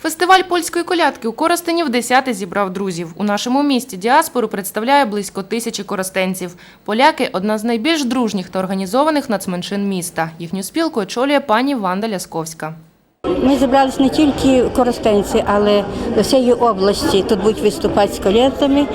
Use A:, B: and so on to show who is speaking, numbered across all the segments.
A: Фестиваль польської колядки у Коростені в десяте зібрав друзів. У нашому місті діаспору представляє близько тисячі коростенців. Поляки – одна з найбільш дружніх та організованих нацменшин міста. Їхню спілку очолює пані Ванда Лясковська.
B: Ми зібрались не тільки коростенці, але з усієї області. Тут будуть виступати з колетами.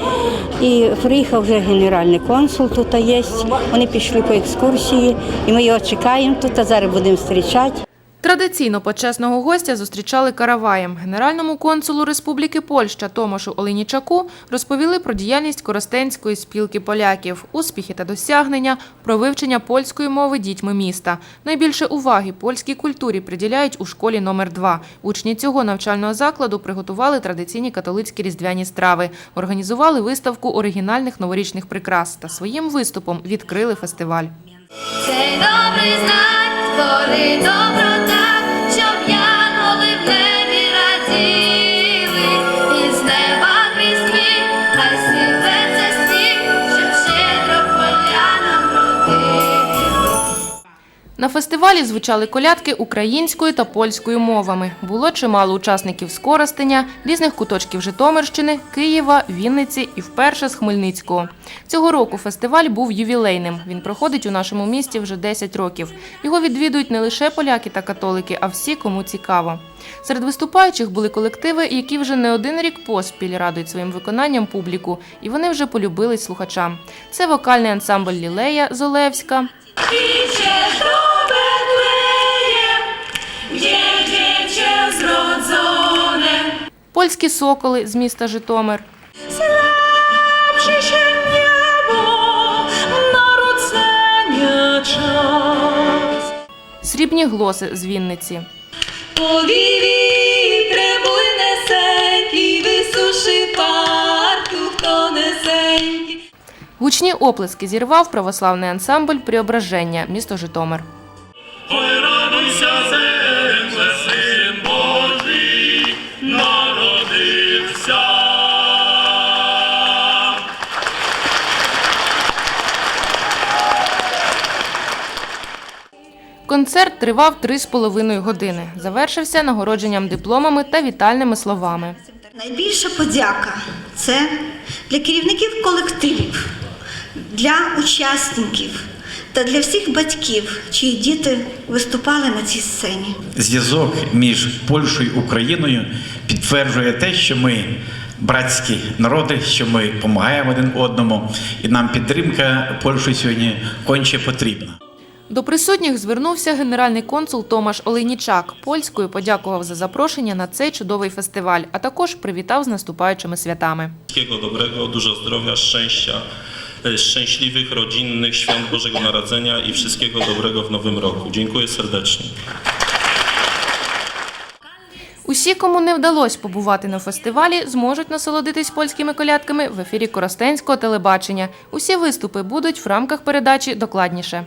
B: І приїхав вже генеральний консул, тут є. Вони пішли по екскурсії, і ми його чекаємо тут, а зараз будемо зустрічати.
A: Традиційно почесного гостя зустрічали караваєм. Генеральному консулу Республіки Польща Томашу Олейнічаку розповіли про діяльність Коростенської спілки поляків, успіхи та досягнення, про вивчення польської мови дітьми міста. Найбільше уваги польській культурі приділяють у школі номер 2 Учні цього навчального закладу приготували традиційні католицькі різдвяні страви, організували виставку оригінальних новорічних прикрас та своїм виступом відкрили фестиваль.
C: Цей добрий знак добро
A: На фестивалі звучали колядки українською та польською мовами. Було чимало учасників з Коростеня, різних куточків Житомирщини, Києва, Вінниці і вперше з Хмельницького. Цього року фестиваль був ювілейним. Він проходить у нашому місті вже 10 років. Його відвідують не лише поляки та католики, а всі, кому цікаво. Серед виступаючих були колективи, які вже не один рік поспіль радують своїм виконанням публіку, і вони вже полюбились слухачам. Це вокальний ансамбль Лілея з польські соколи з міста Житомир, срібні глоси з Вінниці.
C: Повіві прибуй висуши парку, хто несенький.
A: Гучні оплески зірвав православний ансамбль Преображення, місто Житомир.
D: Ой, радуйся,
A: Концерт тривав три з половиною години. Завершився нагородженням дипломами та вітальними словами.
E: Найбільша подяка це для керівників колективів, для учасників та для всіх батьків, чиї діти виступали на цій сцені.
F: зв'язок між Польщею і Україною підтверджує те, що ми братські народи, що ми допомагаємо один одному, і нам підтримка Польщі сьогодні конче потрібна.
A: До присутніх звернувся генеральний консул Томаш Олейнічак. Польською подякував за запрошення на цей чудовий фестиваль, а також привітав з наступаючими святами.
D: Dużo zdrowia, szczęścia, e, szczęśliwych, rodzinnych świąt Bożego Narodzenia i wszystkiego dobrego w nowym roku. Dziękuję serdecznie.
A: Усі, кому не вдалося побувати на фестивалі, зможуть насолодитись польськими колядками в ефірі Коростенського телебачення. Усі виступи будуть в рамках передачі докладніше.